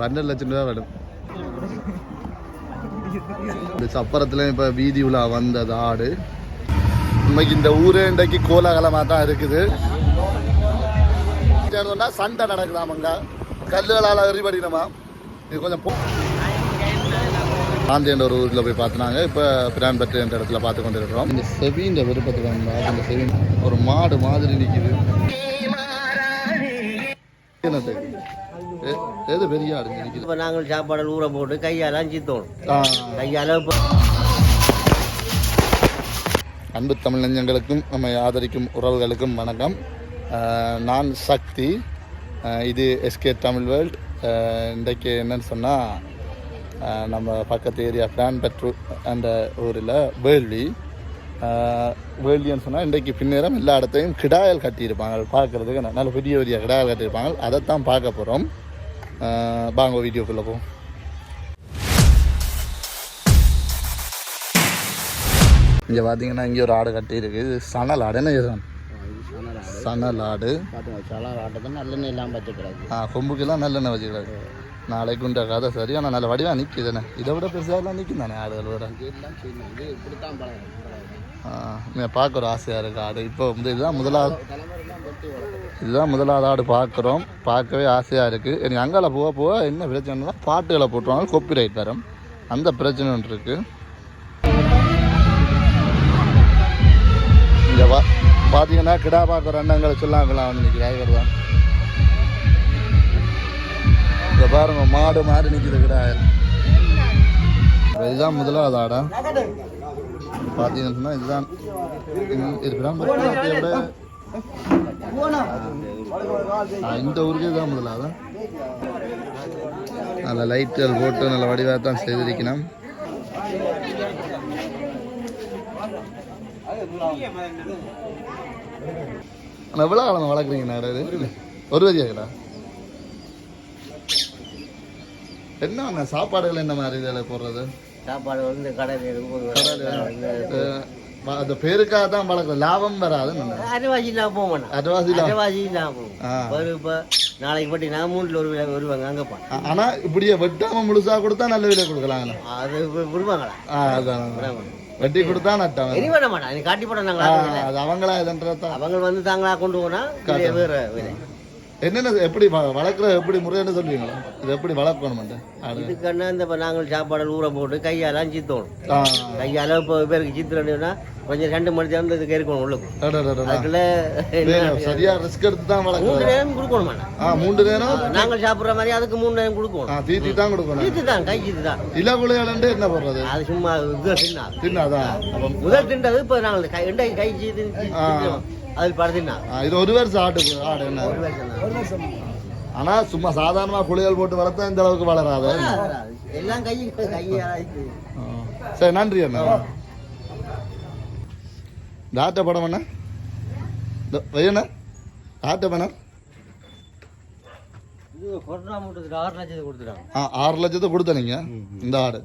பன்னெண்டு லட்சம் ரூபா வரும் இந்த சப்பரத்தில் இப்போ வீதி உலா வந்தது ஆடு இன்னைக்கு இந்த ஊரே இன்றைக்கு கோலாகலமாக தான் இருக்குது. சொன்னா சண்டை நடக்குதாமங்க கல்லுகளால் எறிபடினமா? இது கொஞ்சம் போ ஒரு ஊரில் போய் பார்த்துனாங்க. இப்போ பிரான்பட்டு என்ற இடத்துல பார்த்து கொண்டு இருக்கிறோம் இந்த செவின்ற விருப்பத்தில் வந்து அந்த செவி ஒரு மாடு மாதிரி நிற்கிது என்னது எது பெரிய ஆடு இப்போ நாங்கள் சாப்பாடு ஊற போட்டு கையால் அஞ்சித்தோம் கையால் அன்பு தமிழ் நெஞ்சங்களுக்கும் நம்மை ஆதரிக்கும் உறவுகளுக்கும் வணக்கம். நான் சக்தி. இது எஸ்கே தமிழ் வேர்ல்ட். இன்றைக்கு என்னன்னு சொன்னால் நம்ம பக்கத்து ஏரியா பிளான் பெட்ரூ அந்த ஊரில் வேள்வி. அஹ், சொன்னால் இன்றைக்கு பின்னேரம் எல்லா இடத்தையும் கிடாயல் கட்டியிருப்பாங்க. பார்க்குறதுக்கு நல்ல பெரிய பெரிய கிடாயல் கட்டியிருப்பாங்க. அதைத்தான் பார்க்க போகிறோம் வாங்க வீடியோக்குள்ளே போவோம் இங்கே பார்த்தீங்கன்னா இங்கே ஒரு ஆடு கட்டியிருக்கு இது சணல் ஆடு என்ன சணல் ஆடு பார்த்துங்க நல்லெண்ணெய் இல்லாமல் பச்சை ஆ கொம்புக்கெல்லாம் நல்லெண்ணெய் வச்சுக்கிறாரு நாளைக்கு உண்ட கதை சரி ஆனால் நல்ல வடிவாக தானே இதை விட பெருசாலாம் நிற்கும் தானே ஆடுகள் விட இது நீங்கள் பார்க்க ஒரு ஆசையாக இருக்குது ஆடு. இப்போ வந்து இதுதான் முதலாவது இதுதான் முதலாவது ஆடு பார்க்குறோம். பார்க்கவே ஆசையாக இருக்குது எனக்கு அங்கால போக போக என்ன பிரச்சனைனா பாட்டுகளை போட்டுருவாங்க காப்பி ரைட் வரும் அந்த பிரச்சனை ஒன்று இருக்குது இங்கே வா பார்த்தீங்கன்னா கிடா பார்க்குற அண்ணங்களை சொல்லாங்களாம் நிற்கிறாய் இவர் தான். இங்கே பாருங்க மாடு மாடு நிற்கிது கிடா. இதுதான் முதலாவது ஆடா. பார்த்தீங்கன்னு சொன்னால் இதுதான் இருக்கிறான் விட இந்த ஊருக்கே தான் முதலாவது நல்ல லைட்டுகள் போட்டு நல்ல வடிவாக தான் செய்திருக்கணும் எவ்வளோ காலம் வளர்க்குறீங்கண்ணா இது? ஒரு வரியாக்கடா என்ன அண்ணா சாப்பாடுகள் என்ன மாதிரி இதில் போடுறது? சாப்பாடு வந்து கடையில் அஹ், அந்த பேருக்காக தான் வளர்க்குறது லாபம் வராது அரைவாசி அட்வாசி லாபம். அரைவாசி போகும் ஆ. ஒரு இப்போ நாளைக்கு பட்டி நான் மூணில் ஒரு விலை வருவாங்க அங்கேப்பா ஆ- ஆனா இப்படியே வெட்டாம முழுசா கொடுத்தா நல்ல விலை கொடுக்கலாங்கண்ணா அது விடுவாங்களா? அதான் வெட்டி கொடுத்தா நட்டாங்க இனி பண்ண மாட்டான் நீ காட்டி போட நாங்கள் அது அவங்களா இதுன்றதான் அவங்க வந்து தாங்களா கொண்டு போனா வேற விலை. என்னென்ன எப்படி வளர்க்குற எப்படி முறைன்னு சொல்லுவீங்களா இது எப்படி வளர்க்கணும் ஆடு? இதுக்கண்ணா இந்த இப்போ நாங்கள் சாப்பாடு ஊற போட்டு கையால் அஞ்சித்தோணும் ஆ. கையால் இப்போ பேருக்கு சித்திரன்னா கொஞ்சம் ரெண்டு மணி நேரம் இதுக்கு இருக்கணும் உள்ளுக்கு. சரியா ரிஸ்க் எடுத்து தான் மூணு வளர்க்குறோம் நேரம் கொடுக்கணும்? ஆ மூன்று நேரம்? நாங்கள் சாப்பிட்ற மாதிரி அதுக்கு மூணு நேரம் கொடுக்கணும். தீத்தி தான் கொடுக்கணும். இது தான் கை இது தான். இல குலையாளண்டு என்ன போடுறது? அது சும்மா இது தின்னாது. தின்னாதான் முதல் தின்றது இப்போ நாங்கள் கை கை சீது அது படுத்தினா. இது ஒரு வருஷம் ஆடு ஆடு என்ன? ஒரு வருஷம் தான். ஆனா சும்மா சாதாரணமா குளியல் போட்டு வளர்த்தா இந்த அளவுக்கு வளராது. எல்லாம் கை. சரி நன்றி அண்ணா. இந்த ஆட்டை படம் அண்ணா இந்த வையண்ணா ஆட்டை மூட்டத்துக்கு ஆறு லட்சத்தை கொடுத்துட்டாங்க. ஆ ஆறு லட்சத்தை கொடுத்தனீங்க இந்த ஆடு.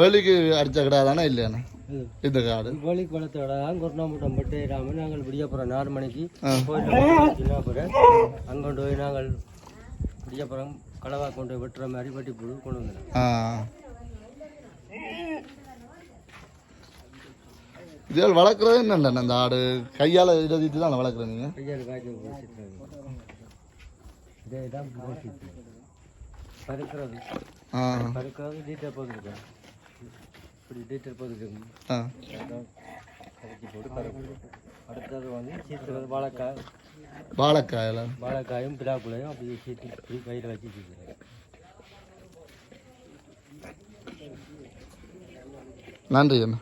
வேலிக்கு அடிச்ச கடை தானே இல்லையாண்ணா? இந்த காடு. கோழி குளத்தோட தான் கொரோனா மூட்டம் பட்டு ராம நாங்கள் விடியப்புறம் நாலு மணிக்கு அப்புறம் அங்கே கொண்டு போய் நாங்கள் விடியப்புறம் கடவா கொண்டு போய் வெட்டுற மாதிரி வெட்டி புழு கொண்டு வந்துடும் ஆ. இதுகள் வளர்க்குறது என்னண்ணா இந்த ஆடு? கையால் எழுதிட்டு தான் வளர்க்குறேன் நீங்கள் கையால் காய்ச்சி இதே தான் பருக்கிறது. பருக்கிறது டீட்டர் போட்டுருக்கேன். இப்படி டீட்டர் போட்டுருக்கேன் ஆ. கரைச்சி போட்டு பருப்பு அடுத்தது வந்து சீத்துறது வாழைக்காய். வாழைக்காயில். வாழைக்காயும் பிலாக்குலையும் அப்படியே சீத்து இப்படி கையில் வச்சு நன்றி அண்ணா.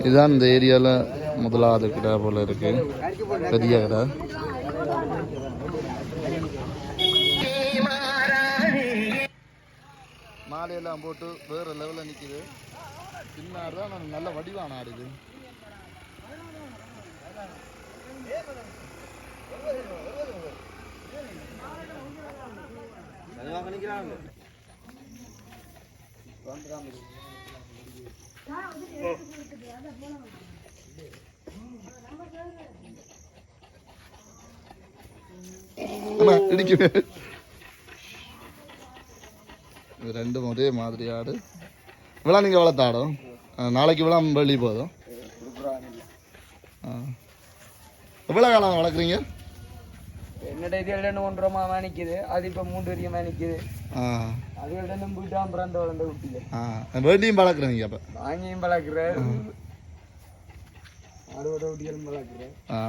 இதுதான் இந்த ஏரியாவில் முதலாவது கடை போல இருக்கு. பெரிய கடை. மாலையெல்லாம் போட்டு வேற லெவலில் நிற்கிது பின்னாடி தான் நல்ல வடிவான ஆறு இது. இது ரெண்டும் ஒரே மாதிரி ஆடு. இவ்வளோ நீங்கள் வளர்த்த ஆடும். ஆ, நாளைக்கு இவ்வளோ வெளியே போதும். ஆ. எவ்வளோ காலம் வளர்க்குறீங்க? என்னோட இது ரெண்டு ஒன்றரை மாமா நிக்குது. அது இப்ப மூன்று வரைக்கும் நிக்குது. ஆ. அது ரெண்டும் போயிட்டான் பிறந்த வளர்ந்த குட்டியில. ஆ. வேண்டியும் வளர்க்குறீங்க அப்போ? வாங்கியும் பழக்கிறேன் அறுபது குட்டிகளும் பழக்கிறேன் ஆ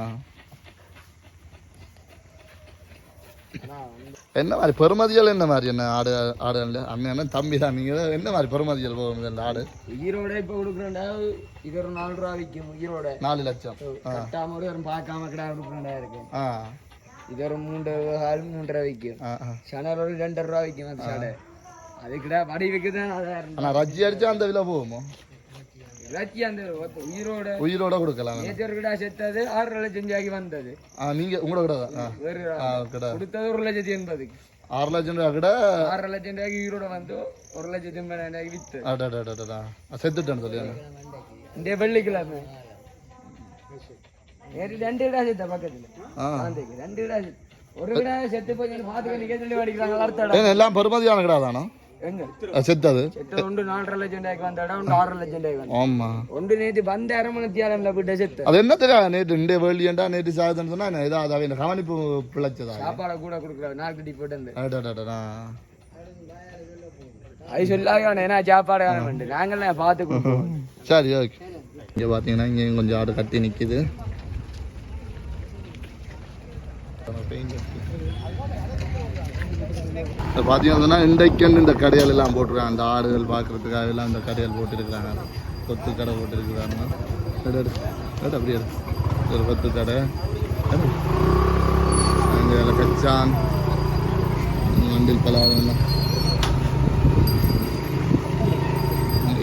என்ன மாதிரி பெருமதிகள் என்ன மாதிரி என்ன ஆடு ஆடு அண்ணன் தம்பி தான் நீங்கள் என்ன மாதிரி பெருமதிகள் போகும் இந்த ஆடு உயிரோட இப்ப கொடுக்குறேன்டா இது ஒரு நாலு ரூபா விற்கும் உயிரோட நாலு லட்சம் கட்டாம ஒரு பார்க்காம கிடா கொடுக்குறேன்டா இருக்கு இது ஒரு மூன்று கால் மூன்றரை விற்கும் ஆ ஆ சனர் ஒரு ரெண்டரை ரூபா விற்கும் அது சடை அது கிடா படி விற்குதான் ஆனால் ரஜ்ஜி அடிச்சா அந்த விலை போகுமோ இலட்சி அந்த உயிரோட உயிரோட கொடுக்கலாம். நேச்சர் கிடா செத்தது ஆறு லட்சம் ஜாக்கி வந்தது. ஆ நீங்கள் உங்களோட கூட கொடுத்தது ஒரு லட்சத்தி எண்பதுக்கு. ஆறு லட்சம் ரூபா கிட்ட ஆறரை லட்சம் ரூபாய்க்கு ஈரோட வந்து ஒரு லட்சத்தி ரூபாய்க்கு வித்து. செத்துட்டேன்னு சொல்லி இந்த வெள்ளிக்கிழமை. நேற்று ரெண்டு கிடா செத்த பக்கத்துல. ஆ. குழந்தைக்கு ரெண்டு கிடா செத்து ஒரு கிடா செத்து போய் பார்த்துக்க நிக்க சொல்லி படிக்கிறாங்க அடுத்த இடம் ஏங்க, எல்லாம் பெருமதியான கிடா தானோ? செத்தது. செத்த ஒன்று நாலரை லட்சம் ரூபாய்க்கு ஒன்று லட்சம் ரூபாய்க்கு ஆமா. ஒன்று நேற்று வந்த அரை மணி தியாலம்ல போயிட்டு செத்து. அது என்ன தெரியாது நேற்று இந்த வேலியண்டா நேற்று சாகுதுன்னு சொன்னா இதாக கவனிப்பு பிழைச்சதா? சாப்பாடை கூட கொடுக்குறாங்க நாக்குட்டி போட்டு. அது ஏன்னா சாப்பாடு காண நாங்களாம் பார்த்து கொடுப்போம் சரி ஓகே. இங்கே பார்த்தீங்கன்னா இங்கே கொஞ்சம் ஆடு கட்டி நிற்கிது இப்போ பார்த்தீங்கன்னா இன்றைக்கு இந்த கடையால் எல்லாம் போட்டிருக்காங்க. அந்த ஆடுகள் பார்க்குறதுக்காக எல்லாம் இந்த கடையால் போட்டுருக்குறாங்க. கொத்து கடை போட்டுருக்குறாங்க. எடு, அப்படியே ஒரு கொத்து கடை. அங்கே கச்சான். வண்டில் பலாரம்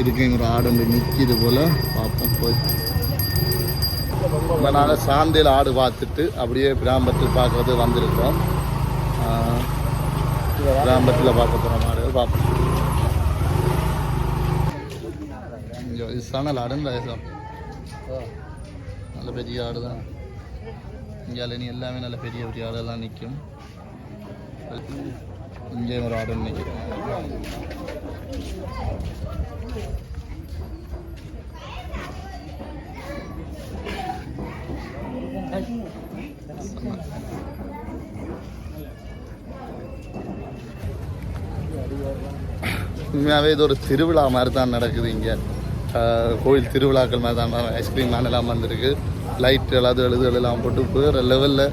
இதுக்கு ஒரு ஆடு வந்து நிற்கிது போல். பார்ப்போம் போய். இப்போ நாங்கள் சாந்தையில் ஆடு பார்த்துட்டு அப்படியே பிராம்பத்தில் பார்க்கறது வந்திருக்கோம். பிராம்பத்தில் பார்க்க போகிற மாடுகள் பார்ப்போம். இது சணல் ரேசம் நல்ல பெரிய ஆடு தான். இங்கே நீ எல்லாமே நல்ல பெரிய பெரிய ஆடெல்லாம் நிற்கும் இங்கே ஒரு ஆடு நிற்கும் உண்மையாகவே இது ஒரு திருவிழா மாதிரி தான் நடக்குது இங்கே. கோயில் திருவிழாக்கள் மாதிரி தான் ஐஸ்கிரீம் மேன் எல்லாம் வந்திருக்கு. லைட் எல்லாது எழுதுகள் எல்லாம் போட்டு வேறு லெவலில்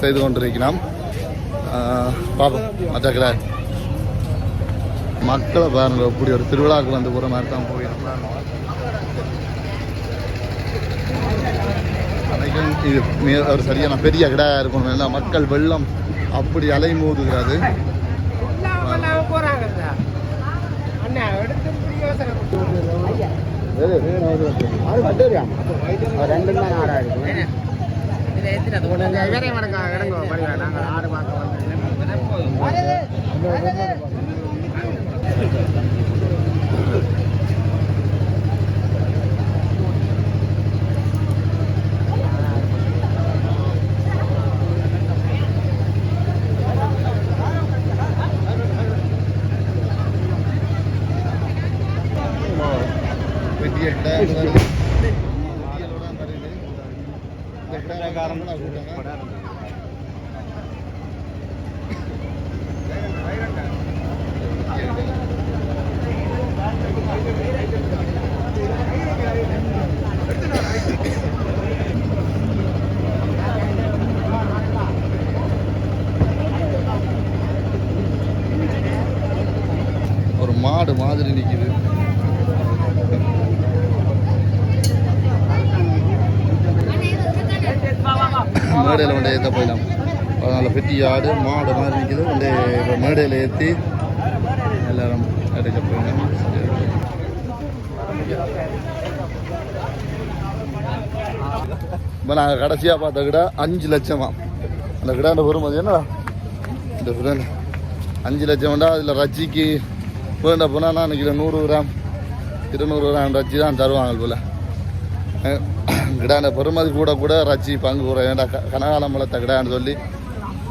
செய்து கொண்டிருக்கலாம் பார்ப்போம் மற்ற மக்களை பாருங்க இப்படி ஒரு திருவிழாவுக்கு வந்து போகிற மாதிரி தான் போயிருக்காங்க இது ஒரு சரியான பெரிய கடையாக இருக்கணும் மக்கள் வெள்ளம் அப்படி அலை மோதுகிறது பெரிய கிடா ஒரு மாடு மாதிரி நிக்குது மேடையில் கொண்டு ஏற்ற போயிடலாம் அதனால் ஆடு மாடு மாதிரி நிற்கிது வந்து இப்போ மேடையில் ஏற்றி எல்லாரும் எடுக்க போயிடலாம். இப்போ நாங்கள் கடைசியாக பார்த்த கிட்ட அஞ்சு லட்சமா. அந்த கிடாண்ட பொறுமதி என்னடா? இந்த கிடாண்ட. அஞ்சு லட்சம்டா அதில் ரஜிக்கு வேண்ட போனால் நான் கிலோ நூறு கிராம் இருநூறு கிராம் ரஜ்ஜி தான் தருவாங்க போல். கிடாண்ட பெருமதி கூட கூட ரஜ்ஜி பங்கு கூட வேண்டா க- கனகாலம் வளர்த்த கிடான்னு சொல்லி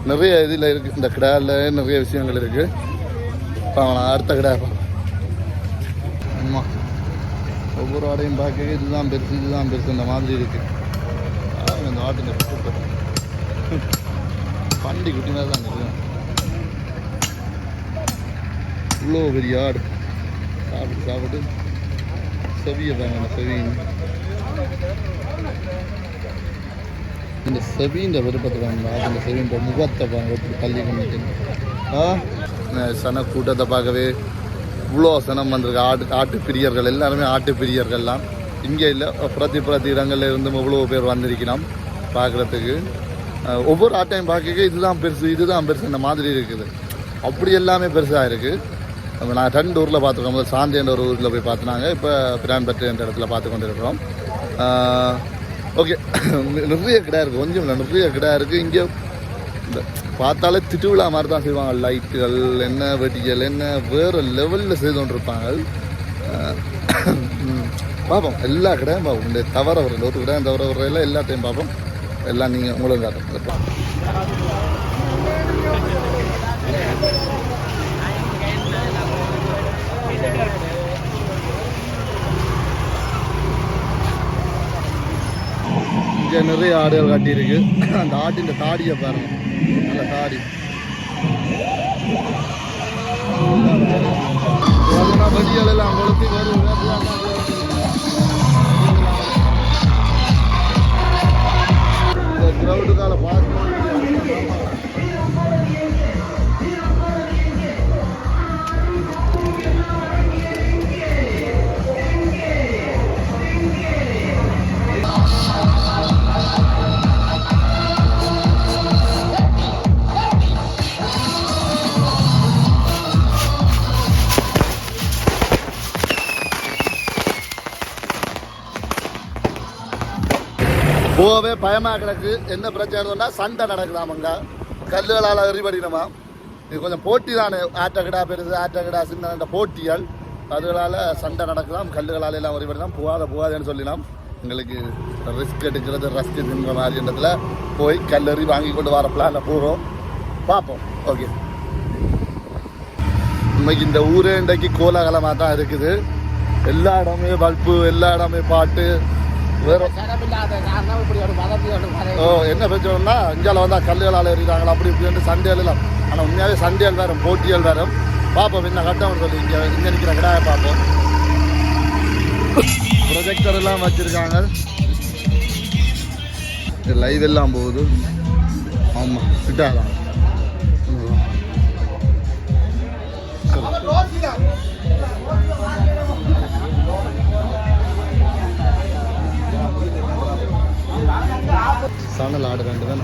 நிறைய இதில் இருக்குது இந்த கிடாவில் நிறைய விஷயங்கள் இருக்குது பார்க்கலாம் அடுத்த கிடா ஆமாம் ஒவ்வொரு ஆடையும் பார்க்க இதுதான் பெருசு இதுதான் பெருசு இந்த மாதிரி இருக்குது இந்த ஆட்டுங்க சூப்பர் பண்டி குட்டினா தான் இருக்குது. இவ்வளோ பெரிய ஆடு. சாப்பிட்டு சாப்பிட்டு செவியை தாங்க இந்த இந்த செவின்ற விருப்பத்தை பாருங்க அந்த செவின்ற முகத்தை பாருங்க எப்படி தள்ளி கொண்டு சன கூட்டத்தை பார்க்கவே இவ்வளோ சனம் வந்திருக்கு. ஆட்டு ஆட்டு பிரியர்கள் எல்லாருமே ஆட்டு பிரியர்கள்லாம். இங்கே இல்லை. பிரதி பிரதி இடங்கள்ல இருந்து இவ்வளோ பேர் வந்திருக்கிறோம் பார்க்குறதுக்கு. ஒவ்வொரு ஆட்டையும் பார்க்க இதுதான் பெருசு இதுதான் பெருசு இந்த மாதிரி இருக்குது. அப்படி எல்லாமே பெருசாக இருக்குது அப்ப நான் ரெண்டு ஊரில் பார்த்துருக்கோம். முதல்ல சாந்தின்ற ஒரு ஊரில் போய் பார்த்துனாங்க. இப்போ பிரான்பட்டு என்ற இடத்துல பார்த்து கொண்டு இருக்கிறோம் ஓகே நிறைய கிடா இருக்குது கொஞ்சம் இல்லை நிறைய கிடா இருக்குது இங்கே இந்த பார்த்தாலே திருவிழா மாதிரி தான் செய்வாங்க. லைட்டுகள் என்ன வெடிகள் என்ன வேறு லெவலில் செய்து கொண்டிருப்பாங்க. பார்ப்போம். எல்லா கடையும் பார்ப்போம். இந்த தவற வரல ஒரு கடையும் தவற வரையில எல்லாத்தையும் பார்ப்போம். எல்லாம் நீங்கள் உங்களுக்கு காட்டும். இங்கே நிறைய ஆடுகள் கட்டியிருக்கு. அந்த ஆட்டின் தாடியை பாருங்க. நல்ல தாடி. பார்த்தீங்கன்னா வெடிகள் எல்லாம் கொளுத்தி வரும் போவே பயமாக கிடக்கு. என்ன பிரச்சனைன்னா சண்டை நடக்குதாமங்க கல்லுகளால் எறிபடினமா? இது கொஞ்சம் போட்டி தானே. ஆட்டக்கடா பெருது ஆட்டக்கடா சின்ன சின்ன போட்டிகள். அதுகளால் சண்டை நடக்கலாம் கல்லுகளால் எல்லாம் எறிபடினா போகாத போகாதேன்னு சொல்லினோம் எங்களுக்கு ரிஸ்க் எடுக்கிறது ரஸ்க் தின்ற மாதிரி இடத்துல போய் கல்லறி வாங்கி கொண்டு வர பிளானில் போகிறோம் பார்ப்போம் ஓகே இன்னைக்கு இந்த ஊரே இன்றைக்கு கோலாகலமாக தான் இருக்குது. எல்லா இடமே பல்பு எல்லா இடமே பாட்டு. வேற ஓ என்ன பிரச்சனைனா இந்தியாவில் வந்தால் கல்லுகளால் எறிகிறாங்களா அப்படி இப்படின்ட்டு சண்டைகள் எல்லாம். ஆனால் உண்மையாகவே சண்டைகள் வேறும் போட்டிகள் வேறும் பார்ப்போம் என்ன கட்டம் சொல்லி இங்கே இங்கே நிற்கிற கடாயை பார்ப்போம் ப்ரொஜெக்டர் எல்லாம் வச்சுருக்காங்க. லைவ் எல்லாம் போகுது. ஆமாம் கிட்டாதான். சணல் ஆடு ரெண்டு தான்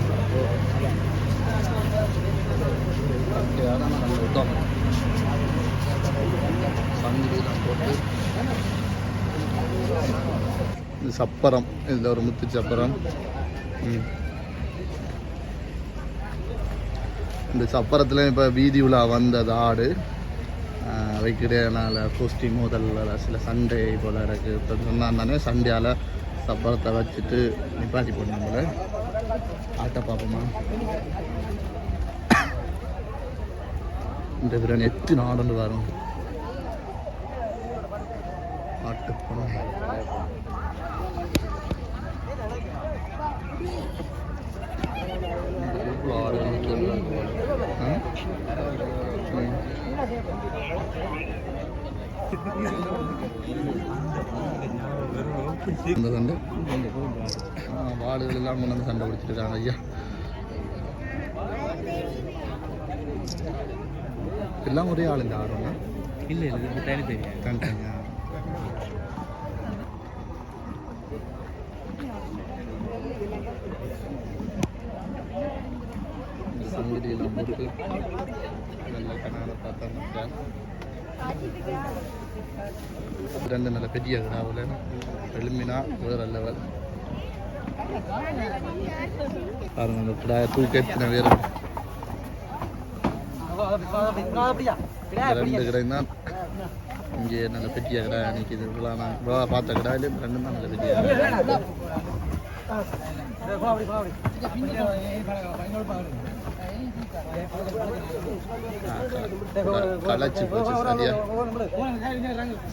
சங்கிலாம் போட்டு. இது சப்பரம். இதில் ஒரு முத்து சப்பரம். இந்த சப்பரத்தில் இப்போ வீதி உலா வந்தது ஆடு. வைக்கிறதுனால கோஷ்டி மோதல் சில சண்டை போல் இருக்குது இப்போ சொன்னாந்தானே சண்டையால் சப்பரத்தை வச்சுட்டு நிப்பாட்டி போடணும் போல. ஆட்டை பார்ப்போமா? இந்த பிரியாணி எத்தனை ஆடுன்னு வரும். ஆட்டு பணம் ஆறு ஆடு இந்த சண்டை. ஆ, வாளுகள் எல்லாம் கொண்டு வந்து சண்டை பிடிச்சிட்டு இருக்காங்க ஐயா. எல்லாம் ஒரே ஆளுங்க ஆடுங்க இல்லை இல்லை தனித்தனியா இந்த சங்கடி எல்லாம் போட்டு நல்ல கனால பார்த்தா ரெண்டு நல்ல பெரிய கிடாவில் எலுமினா முதல் அல்லவர் பாருங்க அந்த கிடாய தூக்க எத்தனை பேர் ரெண்டு கடை தான் இங்கே நல்ல பெட்டியா கடை நிற்கிது இவ்வளோ நான் இவ்வளோ பார்த்த கடாயிலும் ரெண்டு தான் நல்ல பெட்டியா களைச்சி போச்சு சரியா.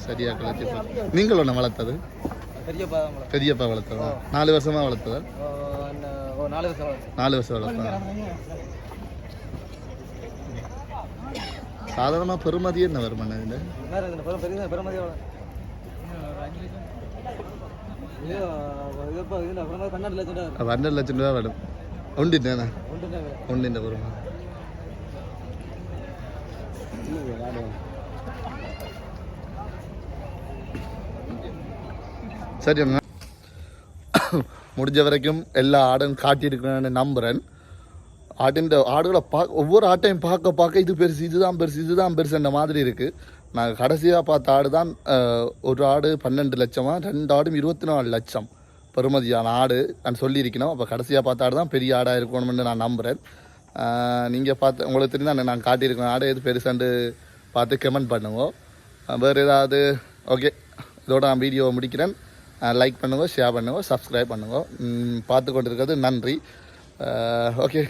சரியா களைச்சி போச்சு. நீங்கள் ஒன்று வளர்த்தது? பெரியப்பா பெரியப்பா வளர்த்ததா? நாலு வருஷமா வளர்த்ததா? நாலு வருஷம் வளர்த்ததா. சாதாரணமாக பெருமதியே என்ன வருமானம் இதில்? வேறு இந்த பெரும் பெரிய பெருமதி எவ்வளோ இது இப்போ இதில் அப்புறமா பன்னெண்டு லட்சம் ரூபா பன்னெண்டு லட்சம் ரூபா வரும் உண்டிட்டேண்ணா ஒன்று உண்டிൻ്റെ பெருமானம் சரி முடிஞ்ச வரைக்கும் எல்லா ஆடும் காட்டியிருக்கிறேன்னு நம்புகிறேன் ஆட்டின் ஆடுகளை பார்க்க ஒவ்வொரு ஆட்டையும் பார்க்க பார்க்க இது பெருசு இதுதான் பெருசு இதுதான் பெருசுன்ற மாதிரி இருக்குது நாங்கள் கடைசியாக பார்த்த ஆடு தான் ஒரு ஆடு பன்னெண்டு லட்சமாக ரெண்டு ஆடும் இருபத்தி நாலு லட்சம். பெருமதியான ஆடு நான் சொல்லியிருக்கணும். அப்போ கடைசியாக பார்த்த ஆடு தான் பெரிய ஆடாக இருக்கணும்னு நான் நம்புகிறேன் நீங்கள் பார்த்து உங்களுக்கு தெரியும் நான் காட்டியிருக்கேன். ஆடு எது பெருசாண்டு பார்த்து கமெண்ட் பண்ணுவோம் வேறு ஏதாவது ஓகே இதோட நான் வீடியோவை முடிக்கிறேன். லைக் பண்ணுவோம் ஷேர் பண்ணுவோம் சப்ஸ்கிரைப் பண்ணுவோம் பார்த்து கொண்டிருக்கிறது நன்றி. ஓகே